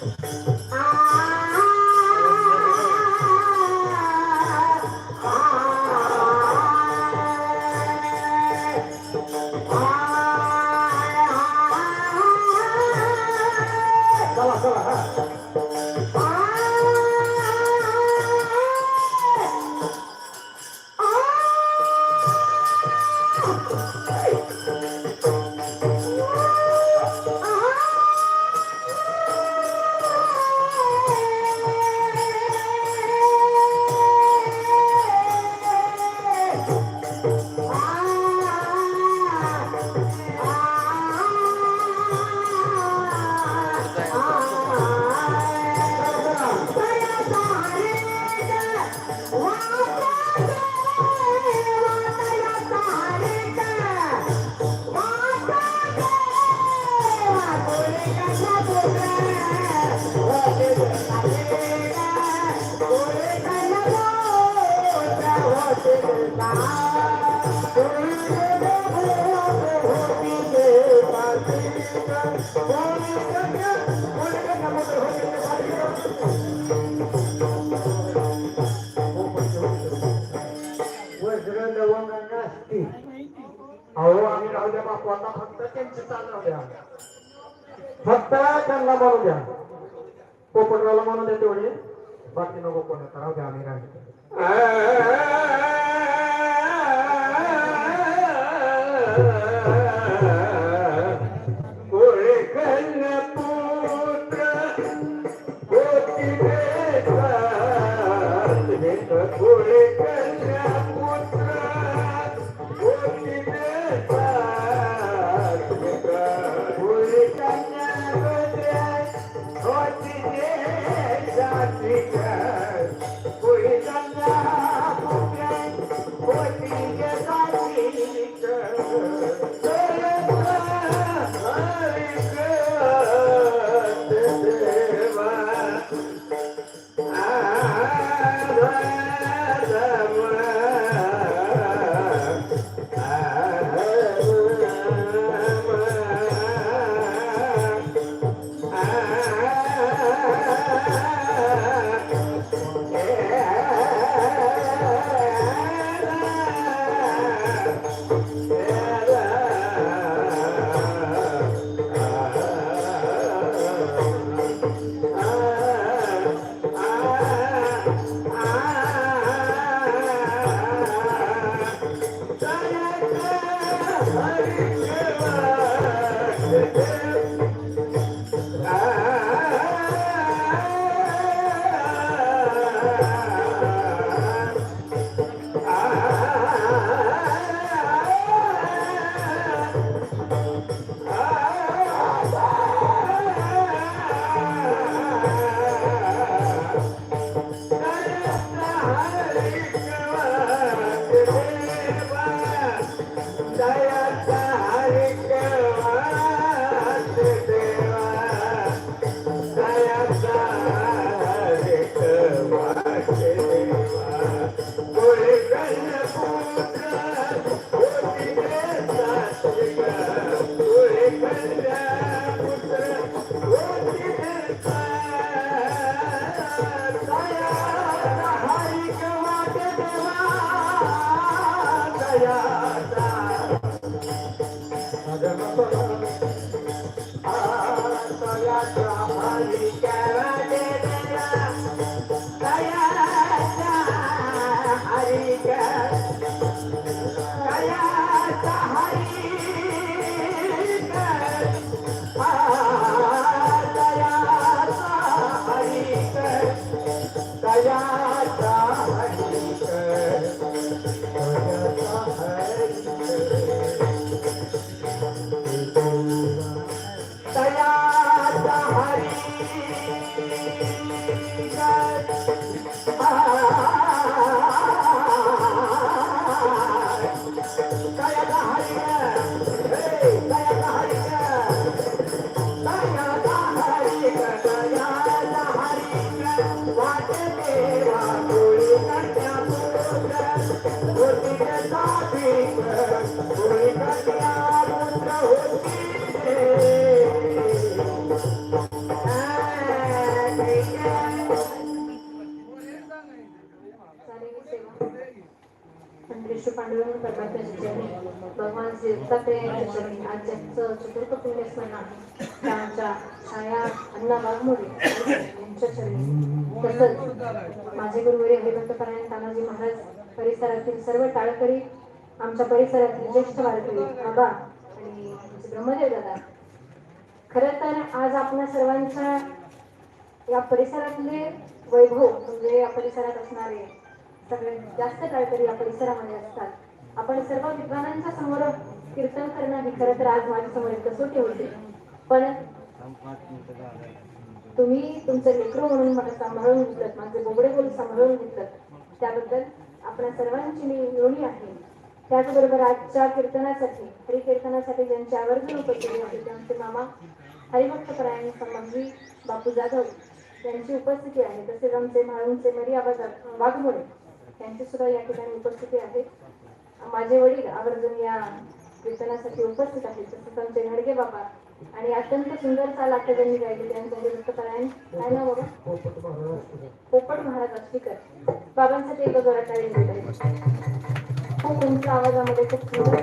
चला अहो आम्ही राहू द्या बापू आता फक्त त्यांची चाल राहू द्या फक्त त्यांना म्हणू द्या पोपटरावला म्हणू द्या तेवढे बाकी नको कोण राहू द्या आम्ही राहू कोळे जाते शारीरिक पांडुरंग भगवान श्री दत्तात्रय आज ज्यांचं चतुर्थ पुण्य स्मरण आहे. आमच्या छाया अण्णा वाघमोडे यांच्या चरणी. तसंच माझे गुरुवरी हरिभक्तपरायण तानाजी महाराज परिसरातील सर्व टाळकरी आमच्या परिसरातील ज्येष्ठ वारकरी बाबा आणि ब्रह्मदेव दादा. खरं तर आज आपल्या सर्वांच्या या परिसरातले वैभव म्हणजे या परिसरात असणारे सगळे जास्त काहीतरी या परिसरामध्ये असतात. आपण सर्व विद्वानांच्या समोर कीर्तन करणं ही खरं तर आज माझ्यासमोर एक कसोटी होती. पण तुम्ही तुमचं लेकरू म्हणून मला सांभाळून घेतलं माझे बोबडे बोल सांभाळून घेतलं त्याबद्दल आपल्या सर्वांची मी ऋणी आहे. त्याचबरोबर आजच्या कीर्तनासाठी हरी कीर्तनासाठी ज्यांची आवर्जून उपस्थिती होती त्यांचे मामा हरिभक्त परायण संबंधी बापू जाधव त्यांची उपस्थिती आहे. तसेच आमचे म्हाळूंचे मरी वाघमोडे त्यांची सुद्धा या ठिकाणी उपस्थिती आहे. माझे वडील आवर्जून या कीर्तनासाठी उपस्थित आहेत. तसेच आमचे घडगे बाबा आणि अत्यंत सुंदर चाल आता ज्यांनी गायली त्यांचं वृत्तपरायण. काय ना बाबा? पोपट महाराज असतो. बाबांसाठी एक जोरात टाळी खूप उंच आवाजामध्ये खूप सुंदर